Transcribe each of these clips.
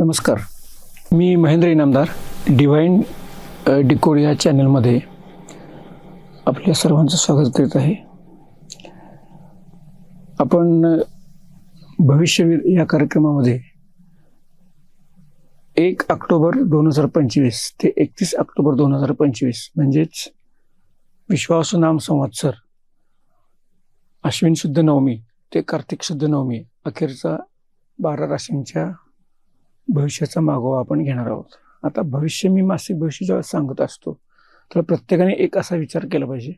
नमस्कार. मी Mahendra Inamdar divine decode या चॅनलमध्ये आपल्या सर्वांचं स्वागत करीत आहे. आपण अ, भविष्यवीर या कार्यक्रमामध्ये एक ऑक्टोबर दोन हजार पंचवीस ते एकतीस ऑक्टोबर दोन हजार पंचवीस म्हणजेच विश्वासू नाम संवत्सर अश्विन शुद्ध नवमी ते कार्तिक शुद्ध नवमी अखेरचा बारा राशींच्या भविष्याचा मागोवा आपण घेणार आहोत. आता भविष्य मी मासिक भविष्य जेव्हा सांगत असतो तर प्रत्येकाने एक असा विचार केला पाहिजे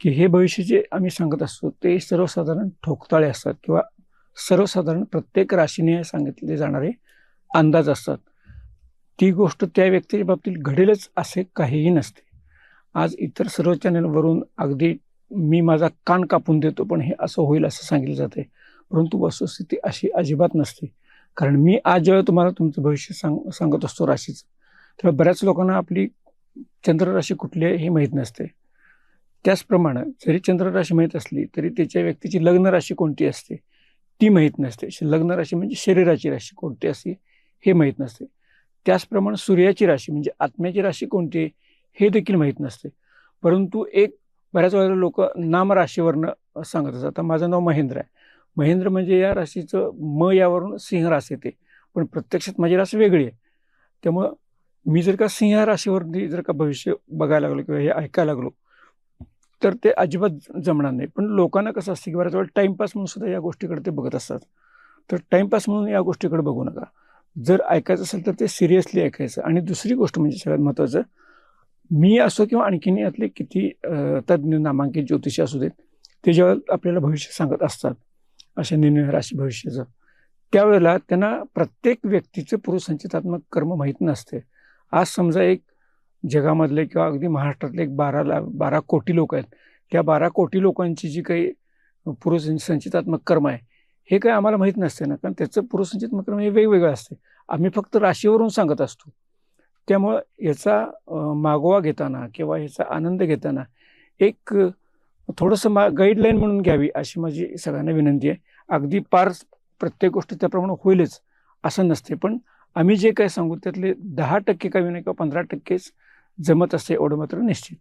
की हे भविष्य जे आम्ही सांगत असतो ते सर्वसाधारण ठोकताळे असतात किंवा सर्वसाधारण प्रत्येक राशीने सांगितले जाणारे अंदाज असतात. ती गोष्ट त्या व्यक्तीच्या बाबतीत घडेलच असे काहीही नसते. आज इतर सर्व चॅनलवरून अगदी मी माझा कान कापून देतो पण हे असं होईल असं सांगितलं जाते परंतु वस्तुस्थिती अशी अजिबात नसते. कारण मी आज जेव्हा तुम्हाला तुमचं भविष्य सांग सांगत असतो राशीचं तेव्हा बऱ्याच लोकांना आपली चंद्र राशी कुठली आहे हे माहीत नसते. त्याचप्रमाणे जरी चंद्र राशी माहीत असली तरी त्याच्या व्यक्तीची लग्न राशी कोणती असते? ती माहीत नसते. श- लग्न राशी म्हणजे शरीराची राशी कोणती असते हे माहीत नसते. त्याचप्रमाणे सूर्याची राशी म्हणजे आत्म्याची राशी कोणती आहे हे देखील माहीत नसते. परंतु एक बऱ्याच वेळेला लोक नाम राशीवरनं सांगत असतात. आता माझं नाव महेंद्र आहे. महेंद्र म्हणजे या राशीचं म यावरून सिंह राशी येते. पण प्रत्यक्षात माझी राशी वेगळी आहे. त्यामुळं मी जर का सिंह राशीवरती जर का भविष्य बघायला लागलो किंवा हे ऐकायला लागलो तर ते अजिबात जमणार नाही. पण लोकांना कसं असतं की बऱ्याच वेळा टाईमपास म्हणून सुद्धा या गोष्टीकडे ते बघत असतात. तर टाईमपास म्हणून या गोष्टीकडे बघू नका. जर ऐकायचं असेल तर ते सिरियसली ऐकायचं. आणि दुसरी गोष्ट म्हणजे सगळ्यात महत्त्वाचं मी असो किंवा आणखीन यातले किती तज्ज्ञ नामांकित ज्योतिषी असू देत ते जेव्हा आपल्याला भविष्य सांगत असतात अशा निर्णय राशी भविष्याचं. त्यावेळेला त्यांना प्रत्येक व्यक्तीचं पुरुषसंचितात्मक कर्म माहीत नसते. आज समजा एक जगामधले किंवा अगदी महाराष्ट्रातले एक बारा ला बारा कोटी लोक आहेत. त्या बारा कोटी लोकांची जी काही पुरुष संचितात्मक कर्म आहे हे काही आम्हाला माहीत नसते ना. कारण त्याचं पूर्वसंचितात्मक कर्म हे वेगवेगळं असते. आम्ही फक्त राशीवरून सांगत असतो. त्यामुळं याचा मागोवा घेताना किंवा याचा आनंद घेताना एक थोडंसं मा गाईडलाईन म्हणून घ्यावी अशी माझी सगळ्यांना विनंती आहे. अगदी पार प्रत्येक गोष्ट त्याप्रमाणे होईलच असं नसते. पण आम्ही जे काय सांगू त्यातले दहा टक्के कमी नाही किंवा पंधरा टक्केच जमत असते एवढं मात्र निश्चित.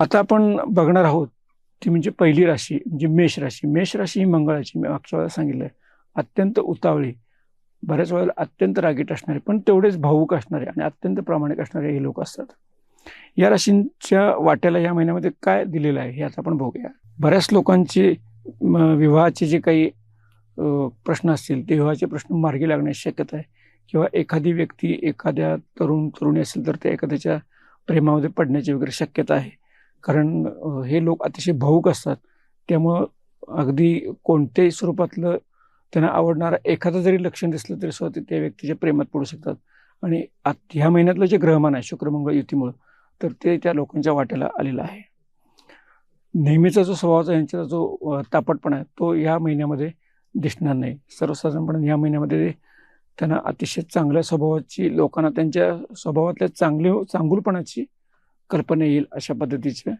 आता आपण बघणार आहोत ती म्हणजे पहिली राशी म्हणजे मेष राशी. मेष राशी ही मंगळाची मी मागच्या वेळेला सांगितलं. आहे अत्यंत उतावळी. बऱ्याच वेळेला अत्यंत रागीट असणारे पण तेवढेच भावूक असणारे आणि अत्यंत प्रामाणिक असणारे हे लोक असतात. या राशींच्या वाट्याला या महिन्यामध्ये काय दिलेलं आहे हे आता आपण बघूया. बऱ्याच लोकांचे विवाहाचे जे काही प्रश्न असतील ते विवाहाचे प्रश्न मार्गी लागण्याची शक्यता आहे. किंवा एखादी व्यक्ती एखाद्या तरुण तरुणी असेल तर ते एखाद्याच्या प्रेमामध्ये पडण्याची वगैरे शक्यता आहे. कारण हे लोक अतिशय भाऊक असतात. त्यामुळं अगदी कोणत्याही स्वरूपातलं त्यांना आवडणारं एखादं जरी लक्षण दिसलं तरी सुद्धा ते त्या व्यक्तीच्या प्रेमात पडू शकतात. आणि आत ह्या महिन्यातलं जे ग्रहमान आहे शुक्रमंगळ युतीमुळं तर ते त्या लोकांच्या वाट्याला आलेलं आहे. नेहमीचा जो स्वभावाचा यांचा जो तापटपणा आहे तो या महिन्यामध्ये दिसणार नाही. सर्वसाधारणपणे या महिन्यामध्ये त्यांना अतिशय चांगल्या स्वभावाची लोकांना त्यांच्या स्वभावातल्या चांगली चांगुलपणाची कल्पना येईल अशा पद्धतीचे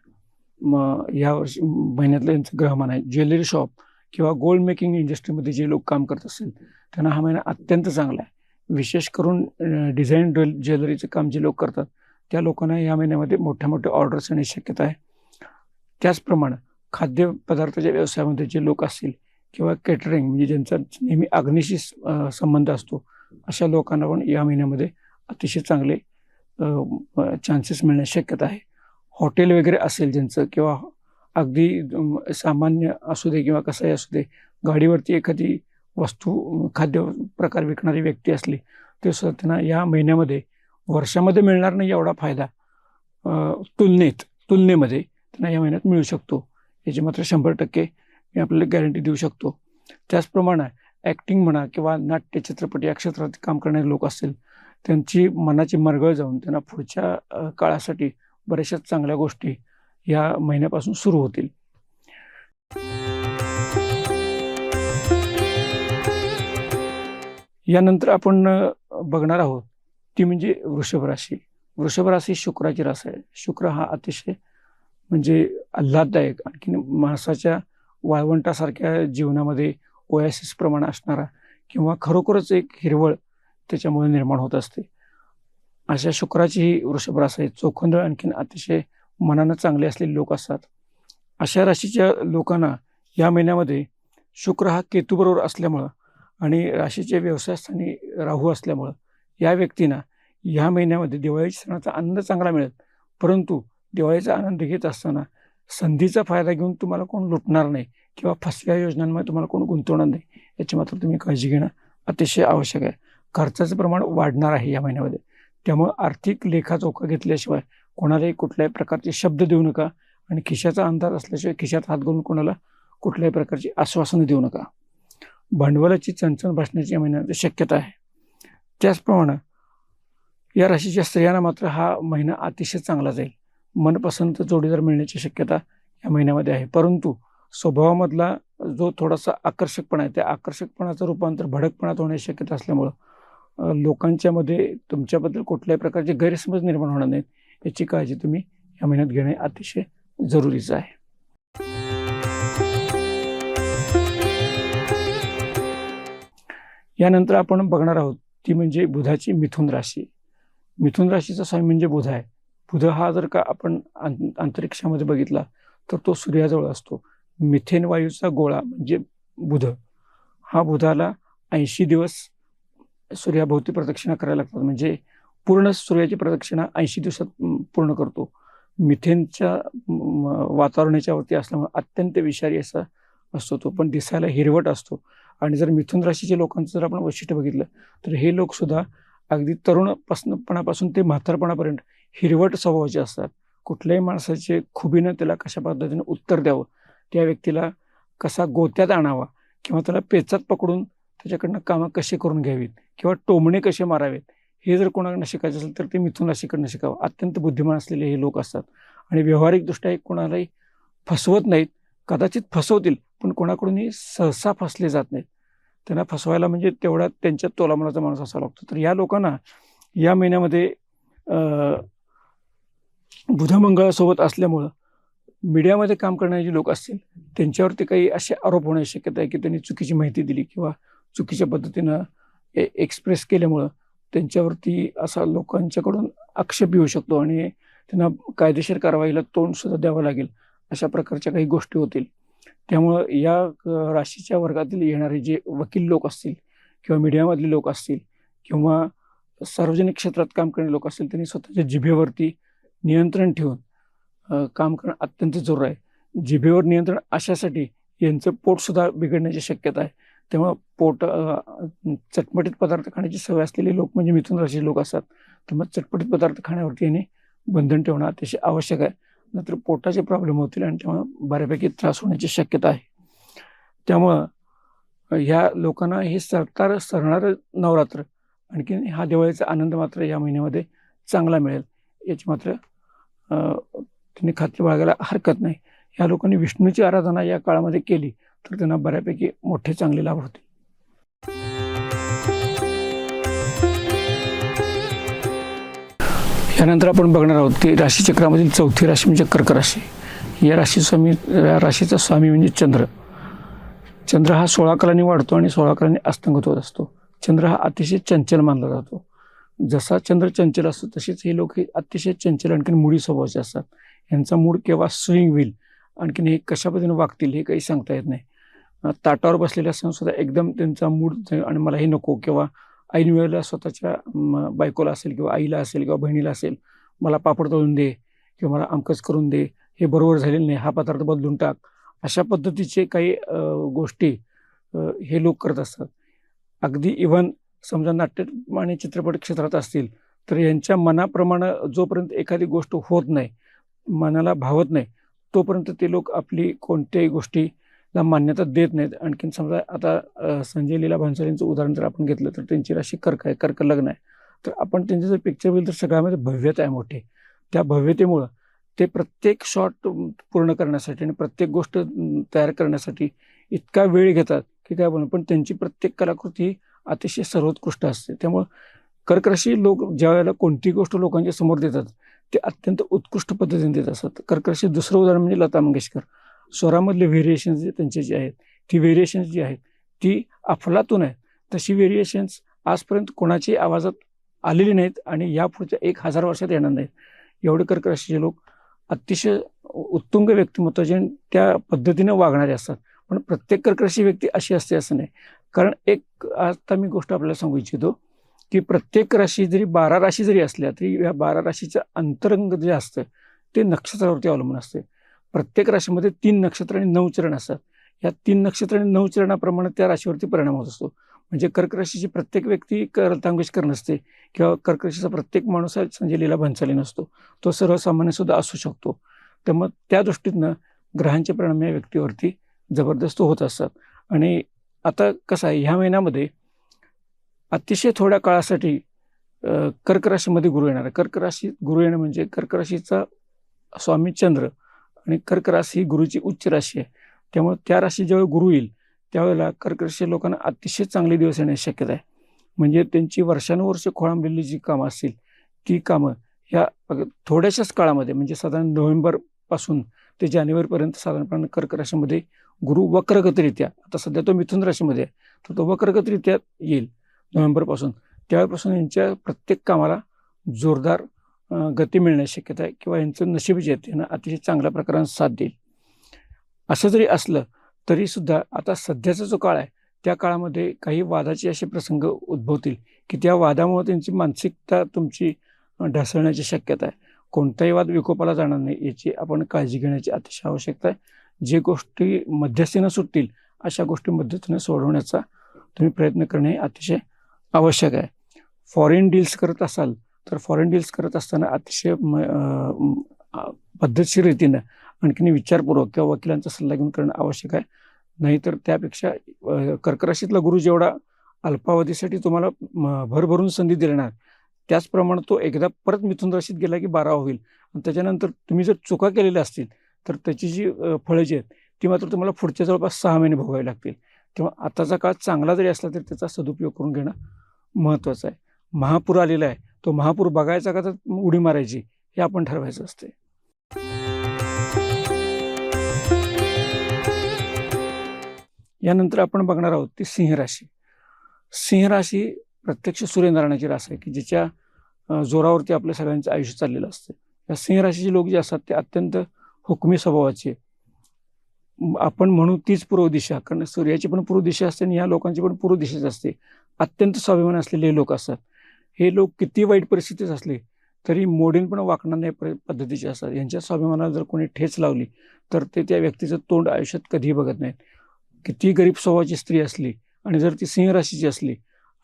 मग या वर्षी महिन्यातलं यांचं ग्रहमान आहे. ज्वेलरी शॉप किंवा गोल्ड मेकिंग इंडस्ट्रीमध्ये जे लोक काम करत असतील त्यांना हा महिना अत्यंत चांगला आहे. विशेष करून डिझाईन ज्वेलरीचं काम जे लोक करतात त्या लोकांना या महिन्यामध्ये मोठ्या मोठ्या ऑर्डर्स येण्याची शक्यता आहे. त्याचप्रमाणे खाद्यपदार्थाच्या व्यवसायामध्ये जे लोक असतील किंवा केटरिंग म्हणजे ज्यांचा नेहमी अग्नीशी संबंध असतो अशा लोकांना पण या महिन्यामध्ये अतिशय चांगले चान्सेस मिळण्याची शक्यता आहे. हॉटेल वगैरे असेल ज्यांचं किंवा अगदी सामान्य असू दे किंवा कसंही असू दे गाडीवरती एखादी वस्तू खाद्य प्रकार विकणारी व्यक्ती असली ते सुद्धा त्यांना या महिन्यामध्ये वर्षामध्ये मिळणार नाही एवढा फायदा तुलनेत तुलनेमध्ये त्यांना या महिन्यात मिळू शकतो. याची मात्र शंभर टक्के मी आपल्याला गॅरंटी देऊ शकतो. त्याचप्रमाणे ॲक्टिंग म्हणा किंवा नाट्य चित्रपट या क्षेत्रात काम करणारे लोक असतील त्यांची मनाची मरगळ जाऊन त्यांना पुढच्या काळासाठी बऱ्याचशा चांगल्या गोष्टी या महिन्यापासून सुरू होतील. यानंतर आपण बघणार आहोत ती म्हणजे वृषभ राशी. वृषभ राशी शुक्राची रास आहे. शुक्र हा अतिशय म्हणजे आल्हाददायक आणखीन माणसाच्या वाळवंटासारख्या जीवनामध्ये ओयासिस प्रमाण असणारा किंवा खरोखरच एक हिरवळ त्याच्यामुळे निर्माण होत असते. अशा शुक्राची ही वृषभ रास आहे. चोखंदळ आणखीन अतिशय मनानं चांगले असलेले लोक असतात. अशा राशीच्या लोकांना या महिन्यामध्ये शुक्र हा केतूबरोबर असल्यामुळं आणि राशीचे व्यवसायस्थानी राहू असल्यामुळं या व्यक्तींना ह्या महिन्यामध्ये दिवाळीच्या सणाचा आनंद चांगला मिळेल. परंतु दिवाळीचा आनंद घेत असताना संधीचा फायदा घेऊन तुम्हाला कोण लुटणार नाही किंवा फसव्या योजनांमध्ये तुम्हाला कोण गुंतवणार नाही याची मात्र तुम्ही काळजी घेणं अतिशय आवश्यक आहे. खर्चाचं प्रमाण वाढणार आहे या महिन्यामध्ये. त्यामुळे आर्थिक लेखाचोखा घेतल्याशिवाय कोणालाही कुठल्याही प्रकारचे शब्द देऊ नका आणि खिशाचा अंदाज असल्याशिवाय खिशात हात घालून कोणाला कुठल्याही प्रकारची आश्वासनं देऊ नका. भांडवलाची चणचण भासण्याची या महिन्यामध्ये शक्यता आहे. त्याचप्रमाणे या राशीच्या स्त्रियांना मात्र हा महिना अतिशय चांगला जाईल. मनपसंत जोडीदार मिळण्याची शक्यता या महिन्यामध्ये आहे. परंतु स्वभावामधला जो थोडासा आकर्षकपणा आहे त्या आकर्षकपणाचं रूपांतर भडकपणात होण्याची शक्यता असल्यामुळं लोकांच्यामध्ये लोकांच्या मध्ये तुमच्याबद्दल कुठल्याही प्रकारचे गैरसमज निर्माण होणार नाहीत याची काळजी तुम्ही या महिन्यात घेणे अतिशय जरुरीचं आहे. यानंतर आपण बघणार आहोत ती म्हणजे बुधाची मिथुन राशी. मिथुन राशीचा स्वामी म्हणजे बुध आहे. बुध हा जर का आपण आं- अंतरिक्षामध्ये बघितला तर तो सूर्याजवळ असतो. मिथेन वायूचा गोळा म्हणजे बुध. हा बुधाला ऐंशी दिवस सूर्याभोवती प्रदक्षिणा करायला लागतात. म्हणजे पूर्ण सूर्याची प्रदक्षिणा ऐंशी दिवसात पूर्ण करतो. मिथेनच्या वातावरणाच्या वरती असल्यामुळे अत्यंत विषारी असा असतो तो. पण दिसायला हिरवट असतो. आणि जर मिथुन राशीच्या लोकांचं जर आपण वैशिष्ट्य बघितलं तर हे लोकसुद्धा अगदी तरुणपासूनपणापासून ते म्हातारपणापर्यंत हिरवट स्वभावाचे असतात. कुठल्याही माणसाचे खुबीनं त्याला कशा पद्धतीने उत्तर द्यावं त्या व्यक्तीला कसा गोत्यात आणावा किंवा त्याला पेचात पकडून त्याच्याकडनं कामं कशी करून घ्यावीत किंवा टोमणे कसे मारावेत हे जर कोणाकडनं शिकायचं असेल तर ते मिथून राशीकडनं शिकावं. अत्यंत बुद्धिमान असलेले हे लोक असतात. आणि व्यावहारिकदृष्ट्या कोणालाही फसवत नाहीत. कदाचित फसवतील पण कोणाकडूनही सहसा फसले जात नाहीत. त्यांना फसवायला म्हणजे तेवढा त्यांच्या तोलामनाचा माणूस असावा लागतो. तर या लोकांना या महिन्यामध्ये बुधमंगळासोबत असल्यामुळं मीडियामध्ये काम करणारे जे लोक असतील त्यांच्यावरती काही असे आरोप होण्याची शक्यता आहे की त्यांनी चुकीची माहिती दिली किंवा चुकीच्या पद्धतीनं ए एक्सप्रेस केल्यामुळं त्यांच्यावरती असा लोकांच्याकडून आक्षेप येऊ शकतो आणि त्यांना कायदेशीर कारवाईला तोंड सुद्धा द्यावं लागेल अशा प्रकारच्या काही गोष्टी होतील. त्यामुळं या राशीच्या वर्गातील येणारे जे वकील लोक असतील किंवा मीडियामधले लोक असतील किंवा सार्वजनिक क्षेत्रात काम करणारे लोक असतील त्यांनी स्वतःच्या जिभेवरती नियंत्रण ठेवून काम करणं अत्यंत जरूर आहे. जिभेवर नियंत्रण अशासाठी यांचं पोटसुद्धा बिघडण्याची शक्यता आहे. त्यामुळं पोट चटपटीत पदार्थ खाण्याची सवय असलेले लोक म्हणजे मिथुन राशीचे लोक असतात. त्यामुळे चटपटीत पदार्थ खाण्यावरती याने बंधन ठेवणं अतिशय आवश्यक आहे. नंतर पोटाचे प्रॉब्लेम होतील आणि तेव्हा बऱ्यापैकी त्रास होण्याची शक्यता आहे. त्यामुळं ह्या लोकांना हे सरकार सरणारं नवरात्र आणखीन हा दिवाळीचा आनंद मात्र या महिन्यामध्ये चांगला मिळेल. याची मात्र त्यांनी खात्री बाळगायला हरकत नाही. या लोकांनी विष्णूची आराधना या काळामध्ये केली तर त्यांना बऱ्यापैकी मोठे चांगले लाभ होतील. यानंतर आपण बघणार आहोत की राशीचक्रामधील चौथी राशी म्हणजे कर्क राशी. या राशी स्वामी या राशीचा स्वामी म्हणजे चंद्र. चंद्र हा सोळा कलांनी वाढतो आणि सोळा कलांनी अस्तंगत होत असतो. चंद्र हा अतिशय चंचल मानला जातो. जसा चंद्र चंचल असतो तसेच हे लोक हे अतिशय चंचल आणखीन मुडी स्वभावाचे असतात. यांचा मूड केव्हा स्विंग होईल आणखीन हे कशा पद्धतीने वागतील हे काही सांगता येत नाही. ताटावर बसलेले असताना सुद्धा एकदम त्यांचा मूड आणि मला हे नको किंवा ऐन वेळेला स्वतःच्या बायकोला असेल किंवा आईला असेल किंवा बहिणीला असेल मला पापड तळून दे किंवा मला अमकच करून दे हे बरोबर झालेलं नाही हा पदार्थ बदलून टाक. अशा पद्धतीचे काही गोष्टी हे लोक करत असतात. अगदी इव्हन समजा नाट्य आणि चित्रपट क्षेत्रात असतील तर यांच्या मनाप्रमाणे जोपर्यंत एखादी गोष्ट होत नाही मनाला भावत नाही तोपर्यंत ते लोक आपली कोणत्याही गोष्टी ला मान्यता देत नाहीत. आणखीन समजा आता संजय लीला भांसालींचं उदाहरण जर आपण घेतलं तर त्यांची राशी कर्क आहे कर्क लग्न आहे. तर आपण त्यांचे जर पिक्चर बघितलं तर सगळ्यामध्ये भव्यता आहे मोठी. त्या भव्यतेमुळं ते प्रत्येक शॉट पूर्ण करण्यासाठी आणि प्रत्येक गोष्ट तयार करण्यासाठी इतका वेळ घेतात की काय बोलणं पण त्यांची प्रत्येक कलाकृती ही अतिशय सर्वोत्कृष्ट असते. त्यामुळं कर्क राशी लोक ज्या वेळेला कोणती गोष्ट लोकांच्या समोर देतात ते अत्यंत उत्कृष्ट पद्धतीने देत असतात. कर्क राशी दुसरं उदाहरण म्हणजे लता मंगेशकर. स्वरामधले व्हेरिएशन्स जे त्यांचे जे आहेत ती व्हेरिएशन्स जी आहेत ती अफलातून आहेत. तशी व्हेरिएशन्स आजपर्यंत कोणाची आवाजात आलेली नाहीत आणि यापुढच्या एक हजार वर्षात येणार नाहीत. एवढे कर्क राशीचे लोक अतिशय उत्तुंग व्यक्तिमत्वाचे आणि त्या पद्धतीने वागणारे असतात. पण प्रत्येक कर्क राशी व्यक्ती अशी असते असं नाही. कारण एक आता मी गोष्ट आपल्याला सांगू इच्छितो की प्रत्येक राशी जरी बारा राशी जरी असल्या तरी या बारा राशीचं अंतरंग जे असतं ते नक्षत्रावरती अवलंबून असते. प्रत्येक राशीमध्ये तीन नक्षत्र आणि नऊ चरण असतात. या तीन नक्षत्र आणि नऊ चरणाप्रमाणे त्या राशीवरती परिणाम होत असतो. म्हणजे कर्क राशीची प्रत्येक व्यक्ती कर्तांगेशकर नसते किंवा कर्क राशीचा प्रत्येक माणूस हा संजय लीला भन्साली नसतो. तो सर्वसामान्य सुद्धा असू शकतो. तर मग त्या दृष्टीतनं ग्रहांचे परिणाम या व्यक्तीवरती जबरदस्त होत असतात. आणि आता कसं आहे ह्या महिन्यामध्ये अतिशय थोड्या काळासाठी कर्क राशीमध्ये गुरु येणार आहे. कर्क राशीत गुरु येणं म्हणजे कर्क राशीचा स्वामी चंद्र आणि कर्क राशी ही गुरुची उच्च राशी आहे. त्यामुळे त्या राशी जेव्हा गुरु येईल त्यावेळेला कर्क राशी लोकांना अतिशय चांगले दिवस येण्याची शक्यता आहे. म्हणजे त्यांची वर्षानुवर्ष खोळंबलेली जी कामं असतील ती कामं ह्या थोड्याशाच काळामध्ये म्हणजे साधारण नोव्हेंबरपासून ते जानेवारीपर्यंत साधारणपणे कर्क राशीमध्ये गुरु वक्रगतरित्या आता सध्या तो मिथुन राशीमध्ये आहे तर तो वक्रगतरित्या येईल नोव्हेंबरपासून त्यावेळेपासून यांच्या प्रत्येक कामाला जोरदार गती मिळण्याची शक्यता आहे किंवा यांचं नशीब जे आहे त्यांना अतिशय चांगल्या प्रकारानं साथ देईल. असं जरी असलं तरी सुद्धा आता सध्याचा जो काळ आहे त्या काळामध्ये काही वादाचे असे प्रसंग उद्भवतील की त्या वादामुळे त्यांची मानसिकता तुमची ढासळण्याची शक्यता आहे. कोणताही वाद विकोपाला जाणार नाही याची आपण काळजी घेण्याची अतिशय आवश्यकता आहे. जे गोष्टी मध्यस्थीनं सुटतील अशा गोष्टी मध्यस्थीनं सोडवण्याचा तुम्ही प्रयत्न करणे अतिशय आवश्यक आहे. फॉरेन डील्स करत असाल तर फॉरेन डील्स करत असताना अतिशय म- पद्धतशीर रीतीनं आणखीन विचारपूर्वक किंवा वकिलांचा सल्ला घेऊन करणं आवश्यक आहे. नाहीतर त्यापेक्षा कर्कराशीतला गुरु जेवढा अल्पावधीसाठी तुम्हाला भरभरून संधी देणार त्याचप्रमाणे तो एकदा परत मिथुन राशीत गेला की बारा होईल. आणि त्याच्यानंतर तुम्ही जर चुका केलेल्या असतील तर त्याची जी फळं जी आहेत ती मात्र तुम्हाला पुढच्या जवळपास सहा महिने भोगावी लागतील. तेव्हा आताचा काळ चांगला जरी असला तरी त्याचा सदुपयोग करून घेणं महत्त्वाचं आहे. महापूर आलेला आहे. तो महापूर बघायचा का तर उडी मारायची हे आपण ठरवायचं असते. यानंतर आपण बघणार आहोत ती सिंह राशी. सिंह राशी प्रत्यक्ष सूर्यनारायणाची रास आहे की जिच्या जोरावरती आपल्या सगळ्यांचं आयुष्य चाललेलं असतं. या सिंह राशीचे लोक जे असतात ते अत्यंत हुकमी स्वभावाचे आपण म्हणू तीच पूर्व दिशा कारण सूर्याची पण पूर्व दिशा असते आणि या लोकांची पण पूर्व दिशाच असते. अत्यंत स्वाभिमान असलेले लोक असतात. हे लोक किती वाईट परिस्थितीत असले तरी मोडीन पण वाकणार नाही पद्धतीचे असतात. यांच्या स्वाभिमानाला जर कोणी ठेच लावली तर ते त्या व्यक्तीचं तोंड आयुष्यात कधीही बघत नाहीत. किती गरीब स्वभावाची स्त्री असली आणि जर ती सिंह राशीची असली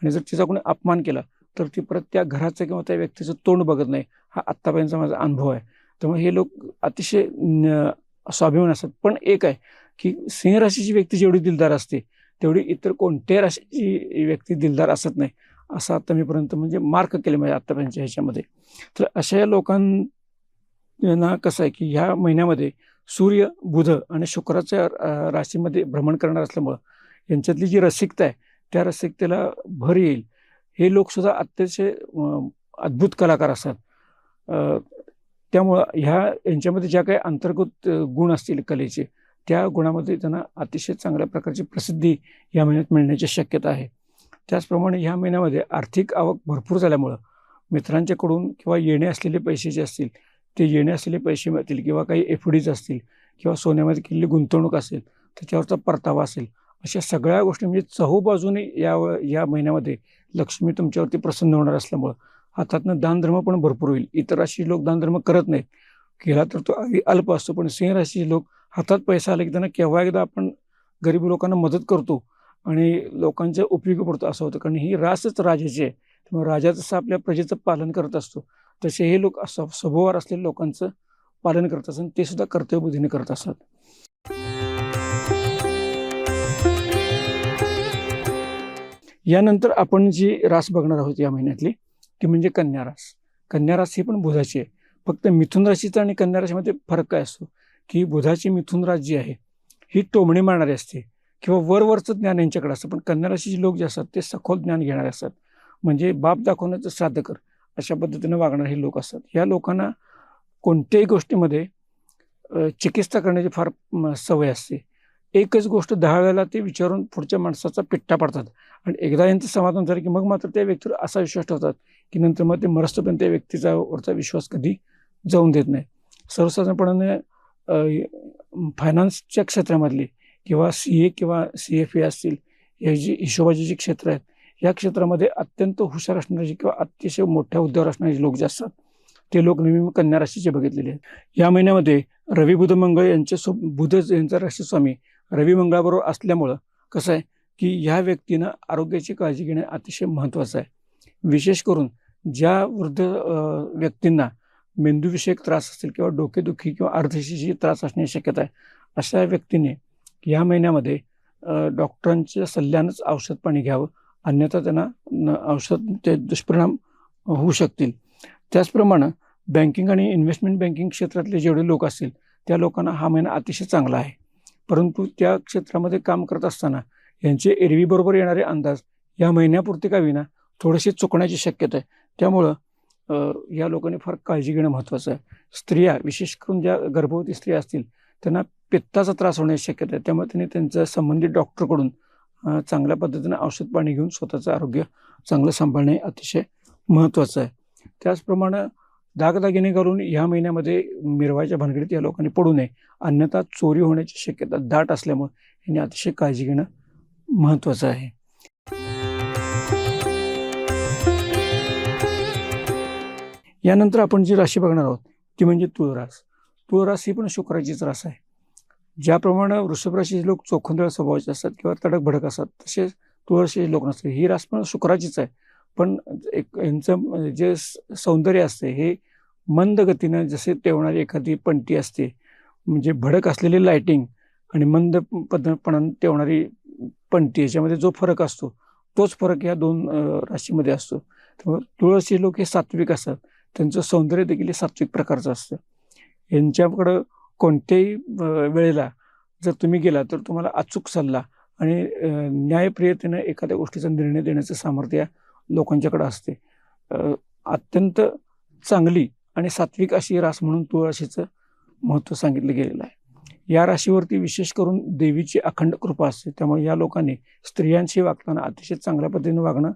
आणि जर तिचा कोणी अपमान केला तर ती परत त्या घराचं किंवा त्या व्यक्तीचं तोंड बघत नाही. हा आत्तापर्यंतचा माझा अनुभव आहे. त्यामुळे हे लोक अतिशय न- स्वाभिमान असतात. पण एक आहे की सिंह राशीची व्यक्ती जेवढी दिलदार असते तेवढी इतर कोणत्याही राशीची व्यक्ती दिलदार असत नाही. असं आता मीपर्यंत म्हणजे मार्क केले म्हणजे आत्तापर्यंतच्या ह्याच्यामध्ये. तर अशा या लोकांना कसं आहे की ह्या महिन्यामध्ये सूर्य बुध आणि शुक्राच्या राशीमध्ये भ्रमण करणार असल्यामुळं यांच्यातली जी रसिकता आहे त्या रसिकतेला भर येईल. हे लोकसुद्धा अत्यंत अतिशय अद्भुत कलाकार असतात. त्यामुळं ह्या यांच्यामध्ये ज्या काही अंतर्गत गुण असतील कलेचे त्या गुणामध्ये त्यांना अतिशय चांगल्या प्रकारची प्रसिद्धी या महिन्यात मिळण्याची शक्यता आहे. त्याचप्रमाणे ह्या महिन्यामध्ये आर्थिक आवक भरपूर झाल्यामुळं मित्रांच्याकडून किंवा येणे असलेले पैसे जे असतील ते येणे असलेले पैसे मिळतील किंवा काही एफ डीज असतील किंवा सोन्यामध्ये केलेली गुंतवणूक असेल त्याच्यावरचा परतावा असेल अशा सगळ्या गोष्टी म्हणजे चहूबाजूने या या महिन्यामध्ये लक्ष्मी तुमच्यावरती प्रसन्न होणार असल्यामुळं हातातनं दानधर्म पण भरपूर होईल. इतर राशी लोक दानधर्म करत नाहीत. केला तर तो अगदी अल्प असतो पण सिंह राशीचे लोक हातात पैसा आला की त्यांना केव्हा एकदा आपण गरीब लोकांना मदत करतो आणि लोकांच्या उपयोगी पडतो असं होतं. कारण ही रासच राजाची आहे. त्यामुळे राजा जसं आपल्या प्रजेचं पालन करत असतो. तसे हे लोक असं असलेल्या लोकांचं पालन करत असतात. ते सुद्धा कर्तव्यबुद्धीने करत असतात. यानंतर आपण जी रास बघणार आहोत या महिन्यातली ती म्हणजे कन्या रास. कन्या रास ही पण बुधाची आहे. फक्त मिथुन राशीचा आणि कन्या राशीमध्ये फरक काय असतो? की बुधाची मिथुन रास जी आहे ही टोमणी मारणारी असते. किंवा वरवरचं ज्ञान यांच्याकडे असतं. पण कन्या राशीचे लोक जे असतात ते सखोल ज्ञान घेणारे असतात. म्हणजे बाप दाखवण्याचं श्राद्ध कर अशा पद्धतीने वागणारे हे लोक असतात. या लोकांना कोणत्याही गोष्टीमध्ये चिकित्सा करण्याची फार सवय असते. एकच गोष्ट दहा वेळेला ते विचारून पुढच्या माणसाचा पिट्टा पडतात. आणि एकदा यांचं समाधान झालं की मग मात्र त्या व्यक्तीवर असा विश्वास ठेवतात की नंतर मग ते मरस्तपर्यंत त्या व्यक्तीचा वरचा विश्वास कधी जाऊन देत नाही. सर्वसाधारणपणाने फायनान्सच्या क्षेत्रामधली किंवा सी ए किंवा सी एफ ए असतील हे जी हिशोबाची जी क्षेत्र आहेत या क्षेत्रामध्ये अत्यंत हुशार असणारे किंवा अतिशय मोठ्या उद्यावर असणारे लोक जे असतात ते लोक नेहमी कन्या राशीचे बघितलेले आहेत. या महिन्यामध्ये रवी बुध मंगळ यांचे सो बुध यांचा राशीस्वामी रवी मंगळाबरोबर असल्यामुळं कसं आहे की ह्या व्यक्तीनं आरोग्याची काळजी घेणे अतिशय महत्त्वाचं आहे. विशेष करून ज्या वृद्ध व्यक्तींना मेंदूविषयक त्रास असतील किंवा डोकेदुखी किंवा अर्धशीची त्रास असण्याची शक्यता आहे अशा व्यक्तीने या महिन्यामध्ये डॉक्टरांच्या सल्ल्यानंच औषध पाणी घ्यावं. अन्यथा त्यांना न- औषध ते दुष्परिणाम होऊ शकतील. त्याचप्रमाणे बँकिंग आणि इन्व्हेस्टमेंट बँकिंग क्षेत्रातले जेवढे लोक असतील त्या लोकांना हा महिना अतिशय चांगला आहे. परंतु त्या क्षेत्रामध्ये काम करत असताना यांचे एरवीबरोबर येणारे अंदाज या महिन्यापुरते का विना थोडेसे चुकण्याची शक्यता आहे. त्यामुळं या लोकांनी फार काळजी घेणं महत्त्वाचं आहे. स्त्रिया विशेष करून ज्या गर्भवती स्त्रिया असतील त्यांना पित्ताचा त्रास होण्याची शक्यता आहे. त्यामुळे त्यांनी त्यांच्या संबंधित डॉक्टरकडून चांगल्या पद्धतीनं औषध पाणी घेऊन स्वतःचं आरोग्य चांगलं सांभाळणे अतिशय महत्त्वाचं आहे. त्याचप्रमाणे दागदागिने घालून ह्या महिन्यामध्ये मिरवायच्या भानगडीत या लोकांनी पडू नये. अन्यथा चोरी होण्याची शक्यता दाट असल्यामुळे यांनी अतिशय काळजी घेणं महत्त्वाचं आहे. यानंतर आपण जी राशी बघणार आहोत ती म्हणजे तुळरास तुळरास ही पण शुक्राचीच रास आहे. ज्याप्रमाणे वृषभ राशीचे लोक चोखंदळ स्वभावाचे असतात किंवा तडक भडक असतात तसेच तुळशीचे लोक नसतात. ही रास पण शुक्राचीच आहे. पण एक यांचं म्हणजे जे सौंदर्य असते हे मंद गतीनं जसे तेवणारी एखादी पंटी असते म्हणजे भडक असलेली लायटिंग आणि मंद पद्धतपणानं तेवणारी पंटी याच्यामध्ये जो फरक असतो तोच फरक या दोन राशीमध्ये असतो. त्यामुळे तुळशी लोक हे सात्विक असतात. त्यांचं सौंदर्य देखील हे सात्विक प्रकारचं असतं. यांच्याकडं कोणत्याही वेळेला जर तुम्ही गेला तर तुम्हाला अचूक सल्ला आणि न्यायप्रियतेनं एखाद्या गोष्टीचा निर्णय देण्याचं सामर्थ्य लोकांच्याकडे असते. अत्यंत चांगली आणि सात्विक अशी रास म्हणून तुळशीचं महत्त्व सांगितलं गेलेलं आहे. या राशीवरती विशेष करून देवीची अखंड कृपा असते. त्यामुळे या लोकांनी स्त्रियांशी वागताना अतिशय चांगल्या पद्धतीने वागणं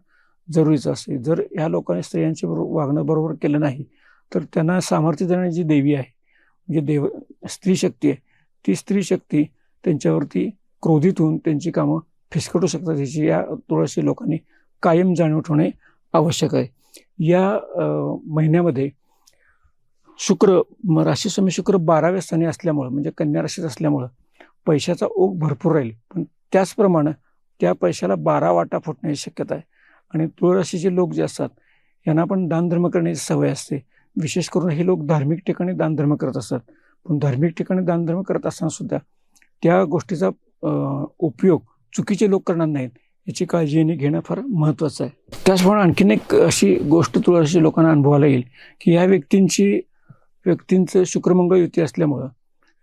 जरुरीचं असते. जर ह्या लोकांनी स्त्रियांशी बरोबर वागणं बरोबर केलं नाही तर त्यांना सामर्थ्य देणारी जी देवी आहे जे देव स्त्री शक्ती आहे ती स्त्री शक्ती त्यांच्यावरती क्रोधित होऊन त्यांची कामं फिसकटू शकतात याची या तुळशी लोकांनी कायम जाणीव ठेवणे आवश्यक आहे. या महिन्यामध्ये शुक्र राशीस्वामी शुक्र बाराव्या स्थानी असल्यामुळं म्हणजे कन्या राशीत असल्यामुळं पैशाचा ओघ भरपूर राहील. पण त्याचप्रमाणे त्या पैशाला बारा वाटा फुटण्याची शक्यता आहे. आणि तुळ राशीचे लोक जे असतात यांना पण दानधर्म करण्याची सवय असते. विशेष करून हे लोक धार्मिक ठिकाणी दानधर्म करत असतात. पण धार्मिक ठिकाणी दानधर्म करत असताना सुद्धा त्या गोष्टीचा उपयोग चुकीचे लोक करणार नाहीत याची काळजी घेणं फार महत्त्वाचं आहे. त्याचप्रमाणे आणखीन एक अशी गोष्ट तुळशी लोकांना अनुभवायला येईल की या व्यक्तींची व्यक्तींचं शुक्रमंगळ युती असल्यामुळं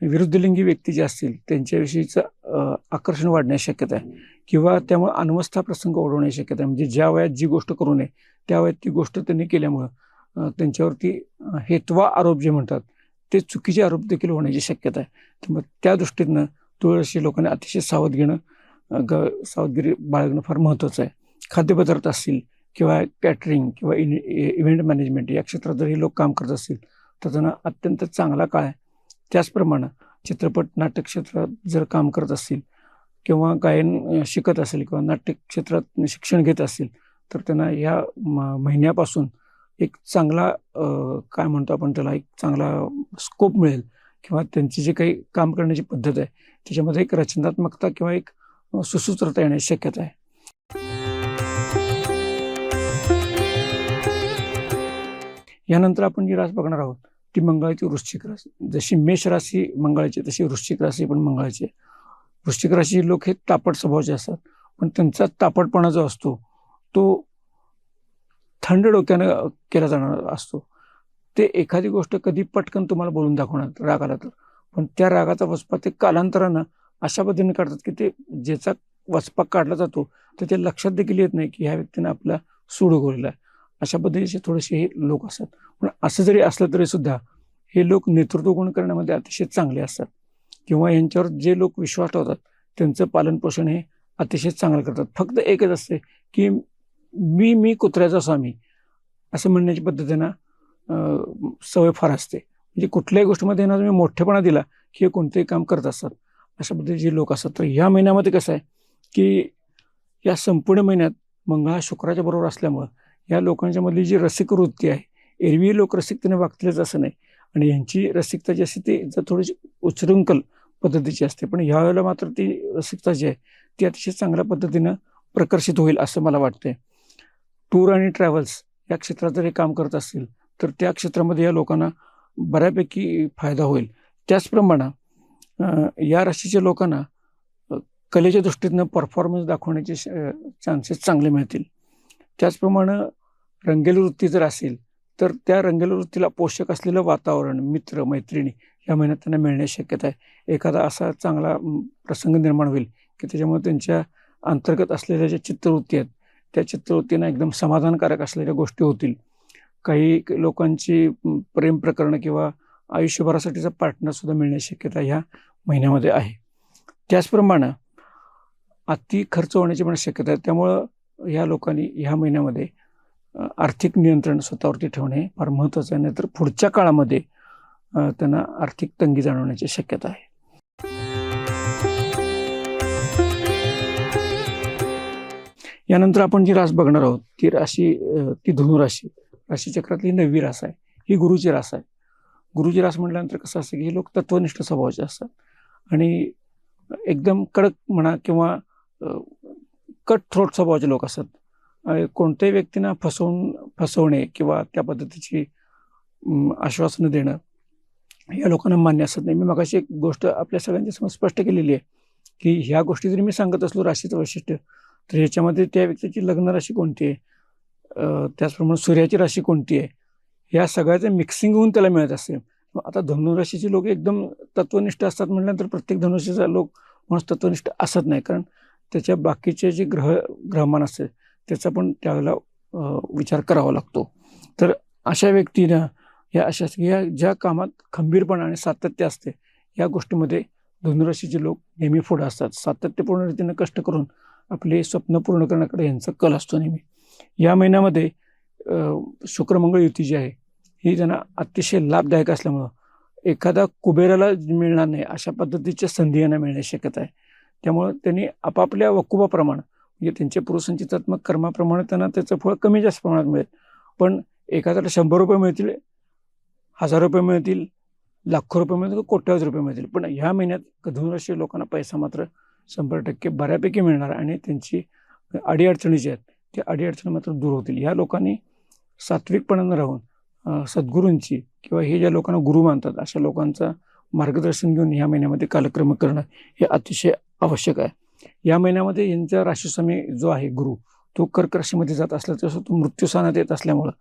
विरुद्धलिंगी व्यक्ती जे असतील त्यांच्याविषयीचं आकर्षण वाढण्याची शक्यता आहे. किंवा त्यामुळे अनवस्था प्रसंग ओढवण्याची शक्यता आहे. म्हणजे ज्या वयात जी गोष्ट करू नये त्या वयात ती गोष्ट त्यांनी केल्यामुळं त्यांच्यावरती हेतवा आरोप जे म्हणतात ते चुकीचे आरोप देखील होण्याची शक्यता आहे. त्यामुळे त्या दृष्टीनं तुळशी लोकांनी अतिशय सावध घेणं ग सावधगिरी बाळगणं फार महत्त्वाचं आहे. खाद्यपदार्थ असतील किंवा कॅटरिंग किंवा इन इव्हेंट मॅनेजमेंट या क्षेत्रात जर हे लोक काम करत असतील तर त्यांना अत्यंत चांगला काळ आहे. त्याचप्रमाणे चित्रपट नाटक क्षेत्रात जर काम करत असतील किंवा गायन शिकत असेल किंवा नाट्य क्षेत्रात शिक्षण घेत असतील तर त्यांना या म- महिन्यापासून एक चांगला काय म्हणतो आपण त्याला एक चांगला स्कोप मिळेल किंवा त्यांची जे काही काम करण्याची पद्धत आहे त्याच्यामध्ये एक रचनात्मकता किंवा एक सुसूत्रता येण्याची शक्यता आहे. यानंतर आपण जी रास बघणार आहोत ती मंगळाची वृश्चिक राशी. जशी मेष राशी मंगळाची तशी वृश्चिक राशी पण मंगळाची आहे. वृश्चिक राशी लोक हे तापट स्वभावाचे असतात पण त्यांचा तापटपणा जो असतो तो थंड डोक्यानं केला जाणार असतो. ते एखादी गोष्ट कधी पटकन तुम्हाला बोलून दाखवणार राग आला तर. पण त्या रागाचा वचपा ते कालांतरानं अशा पद्धतीने काढतात की ते ज्याचा वचपा काढला जातो तर ते लक्षात देखील येत नाही की ह्या व्यक्तीने आपला सूड उगवलेला आहे. अशा पद्धतीचे थोडेसे हे लोक असतात. पण असं जरी असलं तरी सुद्धा हे लोक नेतृत्व गुण करण्यामध्ये अतिशय चांगले असतात. किंवा यांच्यावर जे लोक विश्वास ठेवतात त्यांचं पालनपोषण हे अतिशय चांगलं करतात. फक्त एकच असते की मी मी कुत्र्याचा स्वामी. असं म्हणण्याची पद्धतीनं सवय फार असते. म्हणजे कुठल्याही गोष्टीमध्ये यांना तुम्ही मोठेपणा दिला की हे कोणतेही काम करत असतात. अशा पद्धतीचे लोक असतात. तर ह्या महिन्यामध्ये कसं आहे की या संपूर्ण महिन्यात मंगळ हा शुक्राच्या बरोबर असल्यामुळं या लोकांच्या मधली जी रसिक वृत्ती आहे एरवी लोक रसिकतेने वागतीलच असं नाही. आणि यांची रसिकता जी असते ती जर थोडीशी उच्चृंखल पद्धतीची असते. पण ह्यावेळेला मात्र ती रसिकता जी आहे ती अतिशय चांगल्या पद्धतीनं प्रकर्षित होईल असं मला वाटतंय. टूर आणि ट्रॅव्हल्स या क्षेत्रात जर हे काम करत असतील तर त्या क्षेत्रामध्ये या लोकांना बऱ्यापैकी फायदा होईल. त्याचप्रमाणे या राशीच्या लोकांना कलेच्या दृष्टीतनं परफॉर्मन्स दाखवण्याचे चान्सेस चांगले मिळतील. त्याचप्रमाणे रंगेल वृत्ती जर असेल तर त्या रंगेल वृत्तीला पोषक असलेलं वातावरण मित्र मैत्रिणी या महिन्यात त्यांना मिळण्याची शक्यता आहे. एखादा असा चांगला प्रसंग निर्माण होईल की त्याच्यामुळे त्यांच्या अंतर्गत असलेल्या ज्या चित्रवृत्ती आहेत त्या चित्रवृत्तीनं एकदम समाधानकारक असलेल्या गोष्टी होतील. काही लोकांची प्रेम प्रकरणं किंवा आयुष्यभरासाठीचा पार्टनरसुद्धा मिळण्याची शक्यता ह्या महिन्यामध्ये आहे. त्याचप्रमाणे अति खर्च होण्याची पण शक्यता आहे. त्यामुळं ह्या लोकांनी ह्या महिन्यामध्ये आर्थिक नियंत्रण स्वतःवरती ठेवणे फार महत्त्वाचं आहे. नाहीतर पुढच्या काळामध्ये त्यांना आर्थिक तंगी जाणवण्याची शक्यता आहे. यानंतर आपण जी रास बघणार आहोत ती राशी ती धनुराशी. राशीचक्रातली नववी रास आहे. ही गुरुची रास आहे. गुरुची रास म्हटल्यानंतर कसं असतं की हे लोक तत्वनिष्ठ स्वभावाचे असतात. आणि एकदम कडक म्हणा किंवा कट थ्रोट स्वभावाचे लोक असतात. कोणत्याही व्यक्तींना फसवून फसवणे किंवा त्या पद्धतीची आश्वासनं देणं या लोकांना मान्य असत नाही. मी मगाशी एक गोष्ट आपल्या सगळ्यांच्या समोर स्पष्ट केलेली आहे की ह्या गोष्टी जरी मी सांगत असलो राशीचं वैशिष्ट्य तर ह्याच्यामध्ये त्या व्यक्तीची लग्न राशी कोणती आहे? त्याचप्रमाणे सूर्याची राशी कोणती आहे? या सगळ्याचं मिक्सिंग होऊन त्याला मिळत असते मग आता धनुराशीचे लोक एकदम तत्वनिष्ठ असतात म्हटल्यानंतर प्रत्येक धनुराशीचा लोक माणूस तत्वनिष्ठ असत नाही. कारण त्याच्या बाकीचे जे ग्रह ग्रहमान असते त्याचा पण त्यावेळेला विचार करावा लागतो. तर अशा व्यक्तीनं या अशा या ज्या कामात खंबीरपणा आणि सातत्य असते या गोष्टीमध्ये धनुराशीचे लोक नेहमी पुढे असतात. सातत्यपूर्ण रीतीनं कष्ट करून आपले स्वप्न पूर्ण करण्याकडे यांचा कल असतो नेहमी. या महिन्यामध्ये शुक्रमंगळ युती जी आहे ही त्यांना अतिशय लाभदायक असल्यामुळं एखादा कुबेराला मिळणार नाही अशा पद्धतीच्या संधी यांना मिळण्याची शक्यता आहे. त्यामुळं त्यांनी आपापल्या वकुबाप्रमाणे म्हणजे त्यांच्या पुरुषसंचितात्मक कर्माप्रमाणे त्यांना त्याचं फळ कमी जास्त प्रमाणात मिळेल. पण एखाद्याला शंभर रुपये मिळतील हजार रुपये मिळतील लाखो रुपये मिळतील कोट्यावधी रुपये मिळतील. पण ह्या महिन्यात धनुराशी लोकांना पैसा मात्र शंभर टक्के बऱ्यापैकी मिळणार आणि त्यांची अडीअडचणी जी आहेत त्या अडीअडचणी मात्र दूर होतील. ह्या लोकांनी सात्विकपणानं राहून सद्गुरूंची किंवा हे ज्या लोकांना गुरु मानतात अशा लोकांचा मार्गदर्शन घेऊन ह्या महिन्यामध्ये कालक्रम करणं हे अतिशय आवश्यक आहे. या महिन्यामध्ये यांचा राशीस्वामी जो आहे गुरु तो कर्क राशीमध्ये जात असल्याचं तो मृत्यूस्थानात येत असल्यामुळं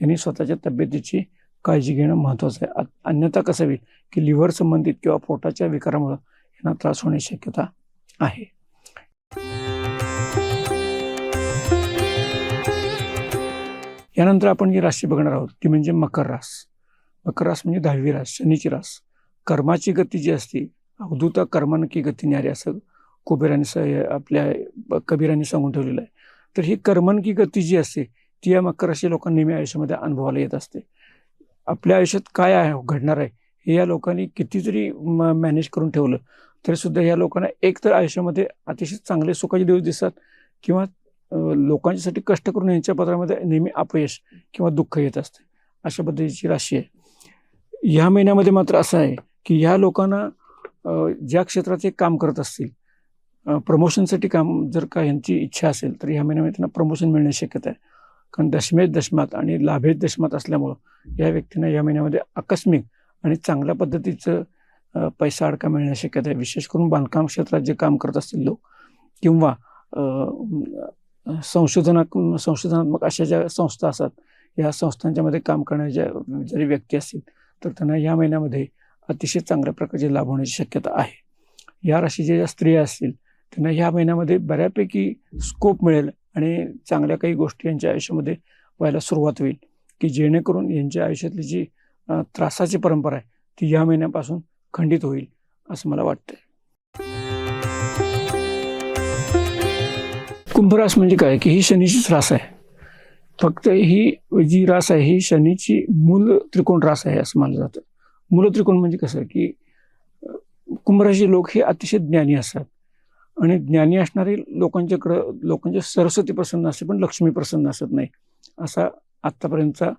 यांनी स्वतःच्या तब्येतीची काळजी घेणं महत्त्वाचं आहे. अन्यथा कसं होईल की लिव्हर संबंधित किंवा पोटाच्या विकारामुळं यांना त्रास होण्याची शक्यता आहे. यानंतर आपण जी राशी बघणार आहोत ती म्हणजे मकर रास. मकर रास म्हणजे दहावी रास शनीची रास. कर्माची गती जी असते अवधूत कर्मानकी गती न्यारी असं कुबेराने स आपल्या कबीराने सांगून ठेवलेलं आहे. तर ही कर्मणकी गती जी असते ती या मकर राशी लोकांना नेहमी आयुष्यामध्ये अनुभवाला येत असते. आपल्या आयुष्यात काय आहे घडणार आहे हे या लोकांनी कितीतरी मॅनेज करून ठेवलं. तरी सुद्धा या लोकांना एक तर आयुष्यामध्ये अतिशय चांगले सुखाचे दिवस दिसतात किंवा लोकांच्यासाठी कष्ट करून यांच्या पत्रामध्ये नेहमी अपयश किंवा दुःख येत असते. अशा पद्धतीची राशी आहे. ह्या महिन्यामध्ये मात्र असं आहे की ह्या लोकांना ज्या क्षेत्रात हे काम करत असतील प्रमोशनसाठी काम जर का यांची इच्छा असेल तर ह्या महिन्यामध्ये त्यांना प्रमोशन मिळण्याची शक्यता आहे. कारण दशमेत दशमात आणि लाभेत दशमात असल्यामुळं या व्यक्तींना या महिन्यामध्ये आकस्मिक आणि चांगल्या पद्धतीचं पैसा अडका मिळण्याची शक्यता आहे. विशेष करून बांधकाम क्षेत्रात जे काम करत असतील लोक किंवा संशोधना संशोधनात्मक अशा ज्या संस्था असतात या संस्थांच्यामध्ये काम करणाऱ्या जरी व्यक्ती असतील तर त्यांना या महिन्यामध्ये अतिशय चांगल्या प्रकारचे लाभ होण्याची शक्यता आहे. या राशीच्या ज्या स्त्रिया असतील त्यांना ह्या महिन्यामध्ये बऱ्यापैकी स्कोप मिळेल आणि चांगल्या काही गोष्टी यांच्या आयुष्यामध्ये व्हायला सुरुवात होईल की जेणेकरून यांच्या आयुष्यातली जी त्रासाची परंपरा आहे ती या महिन्यापासून खंडित होईल असं मला वाटतं कुंभरास म्हणजे काय? की ही शनीचीच रास आहे. फक्त ही जी रास आहे ही शनीची मूल त्रिकोण रास आहे असं मानलं जातं. मूल त्रिकोण म्हणजे कसं? की कुंभराचे कुंभराशी लोक हे अतिशय ज्ञानी असतात. आणि ज्ञानी असणारे लोकांच्याकडं लोकांच्या सरस्वती प्रसन्न असते पण लक्ष्मी प्रसन्न असत नाही. असा आत्तापर्यंतचा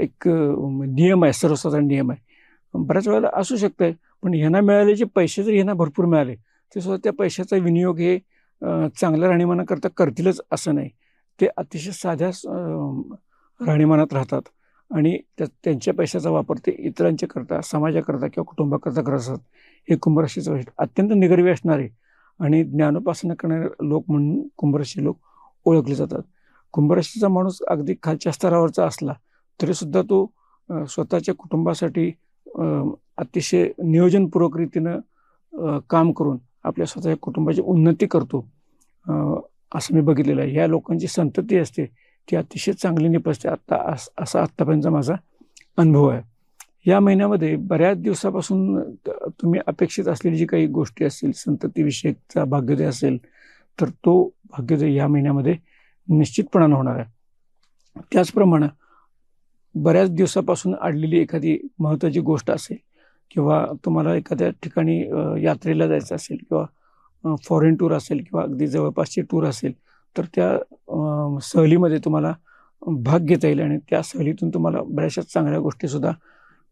एक नियम आहे सर्वसाधारण नियम आहे. बऱ्याच वेळेला असू शकतं पण ह्यांना मिळाले जे पैसे जर ह्यांना भरपूर मिळाले ते सुद्धा त्या पैशाचा विनियोग हे चांगल्या राहणीमानाकरता करतीलच असं नाही. ते अतिशय साध्या राहणीमानात राहतात. आणि त्या त्यांच्या पैशाचा वापर ते इतरांच्याकरता समाजाकरता किंवा कुटुंबाकरता करत असतात. हे कुंभराशीचं वैशिष्ट्य अत्यंत निगर्वी असणारे आणि ज्ञानोपासना करणारे लोक म्हणून कुंभराशी लोक ओळखले जातात. कुंभराशीचा माणूस अगदी खालच्या स्तरावरचा असला तरीसुद्धा तो स्वतःच्या कुटुंबासाठी अतिशय नियोजनपूर्वक रीतीनं काम करून आपल्या स्वतःच्या कुटुंबाची उन्नती करतो. असं मी बघितलेलं आहे. या लोकांची संतती असते ती अतिशय चांगली निपजते आत्ता अस असा आत्तापर्यंतचा माझा अनुभव आहे. या महिन्यामध्ये बऱ्याच दिवसापासून तुम्ही अपेक्षित असलेली जी काही गोष्टी असतील संततीविषयकचा भाग्योदय असेल तर तो भाग्योदय या महिन्यामध्ये निश्चितपणानं होणार आहे. त्याचप्रमाणे बऱ्याच दिवसापासून अडलेली एखादी महत्त्वाची गोष्ट असेल किंवा तुम्हाला एखाद्या ठिकाणी यात्रेला जायचं असेल किंवा फॉरेन टूर असेल किंवा अगदी जवळपासची टूर असेल तर त्या सहलीमध्ये तुम्हाला भाग घेता येईल आणि त्या सहलीतून तुम्हाला बऱ्याचशा चांगल्या गोष्टीसुद्धा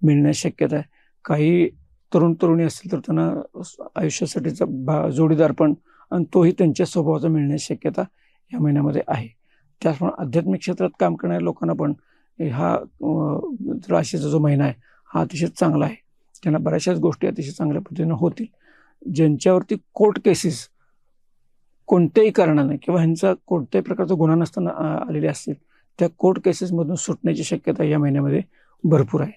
मिळण्याची शक्यता आहे. काही तरुण तरुणी असतील तर त्यांना आयुष्यासाठीचा भा जोडीदार पण आणि तोही त्यांच्या स्वभावाचा मिळण्याची शक्यता या महिन्यामध्ये आहे. त्याचप्रमाणे आध्यात्मिक क्षेत्रात काम करणाऱ्या लोकांना पण हा राशीचा जो महिना आहे हा अतिशय चांगला आहे. त्यांना बऱ्याचशाच गोष्टी अतिशय चांगल्या पद्धतीनं होतील. ज्यांच्यावरती कोर्ट केसेस कोणत्याही कारणाने किंवा ह्यांचा कोणत्याही प्रकारचा गुन्हा नसताना आलेले असतील त्या कोर्ट केसेसमधून सुटण्याची शक्यता या महिन्यामध्ये भरपूर आहे.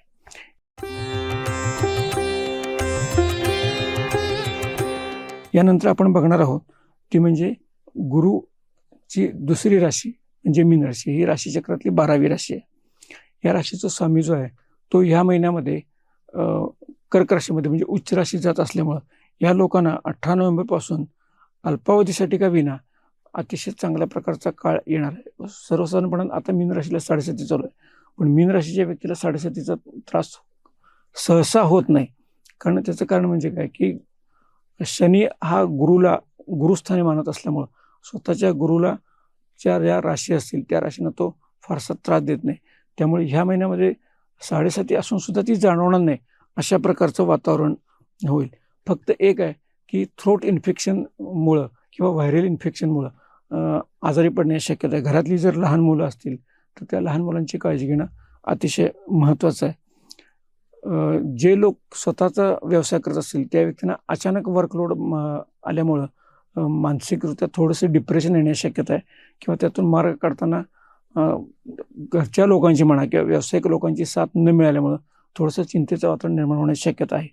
यानंतर आपण बघणार आहोत ती म्हणजे गुरुची दुसरी राशी म्हणजे मीन राशी. ही राशीचक्रातली बारावी राशी आहे. या राशीचा स्वामी जो आहे तो ह्या महिन्यामध्ये कर्क राशीमध्ये म्हणजे उच्च राशी जात असल्यामुळं या लोकांना अठरा नोव्हेंबरपासून अल्पावधीसाठी का विना अतिशय चांगल्या प्रकारचा काळ येणार आहे. सर्वसाधारणपणे आता मीन राशीला साडेसाती चालू आहे. पण मीन राशीच्या व्यक्तीला साडेसातीचा त्रास सहसा होत नाही. कारण त्याचं कारण म्हणजे काय की शनी हा गुरुला गुरुस्थानी मानत असल्यामुळं स्वतःच्या गुरुला ज्या ज्या राशी असतील त्या राशीनं तो फारसा त्रास देत नाही. त्यामुळे ह्या महिन्यामध्ये साडेसाती असून सुद्धा ती जाणवणार नाही अशा प्रकारचं वातावरण होईल. फक्त एक आहे की थ्रोट इन्फेक्शनमुळं किंवा व्हायरल इन्फेक्शनमुळं आजारी पडण्याची शक्यता आहे. घरातली जर लहान मुलं असतील तर त्या लहान मुलांची काळजी घेणं अतिशय महत्त्वाचं आहे. जे लोक स्वतःचा व्यवसाय करत असतील त्या व्यक्तींना अचानक वर्कलोड आल्यामुळं मानसिकरित्या थोडंसं डिप्रेशन येण्याची शक्यता आहे किंवा त्यातून मार्ग काढताना घरच्या लोकांची म्हणा किंवा व्यावसायिक लोकांची साथ न मिळाल्यामुळं थोडंसं चिंतेचं वातावरण निर्माण होण्याची शक्यता आहे.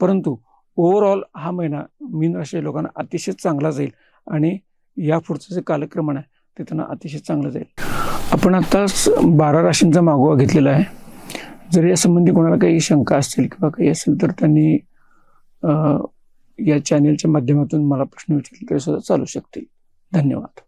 परंतु ओव्हरऑल हा महिना मीन राशी लोकांना अतिशय चांगला जाईल आणि या पुढचं जे कालक्रमण आहे ते त्यांना अतिशय चांगलं जाईल. आपण आत्ताच बारा राशींचा मागोवा घेतलेला आहे. जर यासंबंधी कोणाला काही शंका असतील किंवा काही असेल तर त्यांनी या चॅनेलच्या माध्यमातून मला प्रश्न विचारले तरी सुद्धा चालू शकतील. धन्यवाद.